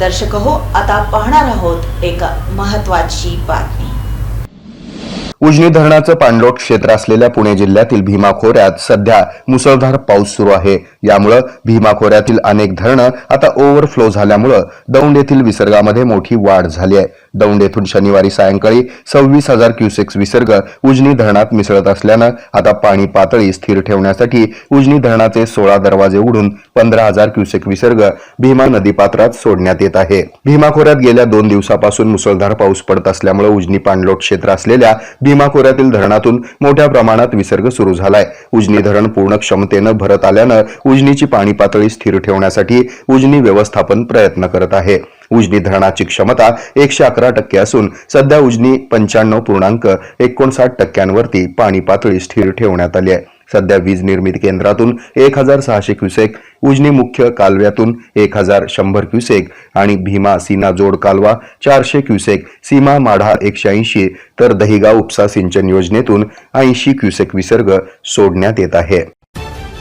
दर्शक हो आता पाहणार आहोत एक महत्वाची बातमी. उजनी धरणाचं पाणलोट क्षेत्र असलेल्या पुणे जिल्ह्यातील भीमा खोऱ्यात सध्या मुसळधार पाऊस सुरू आहे. यामुळे भीमा खोऱ्यातील अनेक धरणं आता ओव्हरफ्लो झाल्यामुळं दौंड येथील विसर्गामध्ये मोठी वाढ झाली आहे. दौंड येथून शनिवारी सायंकाळी सव्वीस हजार क्युसेक्स विसर्ग उजनी धरणात मिसळत असल्यानं आता पाणी पातळी स्थिर ठेवण्यासाठी उजनी धरणाचे सोळा दरवाजे उघडून पंधरा हजार क्युसेक विसर्ग भीमा नदीपात्रात सोडण्यात येत आहे. भीमा खोऱ्यात गेल्या दोन दिवसापासून मुसळधार पाऊस पडत असल्यामुळे उजनी पाणलोट क्षेत्र असलेल्या भीमा खोऱ्यातील धरणातून मोठ्या प्रमाणात विसर्ग सुरू झालाय. उजनी धरण पूर्ण क्षमतेनं भरत आल्यानं उजनीची पाणी पातळी स्थिर ठेवण्यासाठी उजनी व्यवस्थापन प्रयत्न करत आहे. उजनी धरणाची क्षमता एकशे अकरा टक्के असून सध्या उजनी पंच्याण्णव पूर्णांक एकोणसाठ टक्क्यांवरती पाणी पातळी स्थिर ठेवण्यात आली आहे. सध्या वीज निर्मिती केंद्रातून एक हजार सहाशे क्युसेक उजनी मुख्य कालव्यातून एक हजार शंभर क्युसेक आणि भीमा सीना जोड कालवा चारशे क्युसेक सीमा माढा एकशे ऐंशी तर दहिगाव उपसा सिंचन योजनेतून ऐंशी क्युसेक विसर्ग सोडण्यात येत आहे.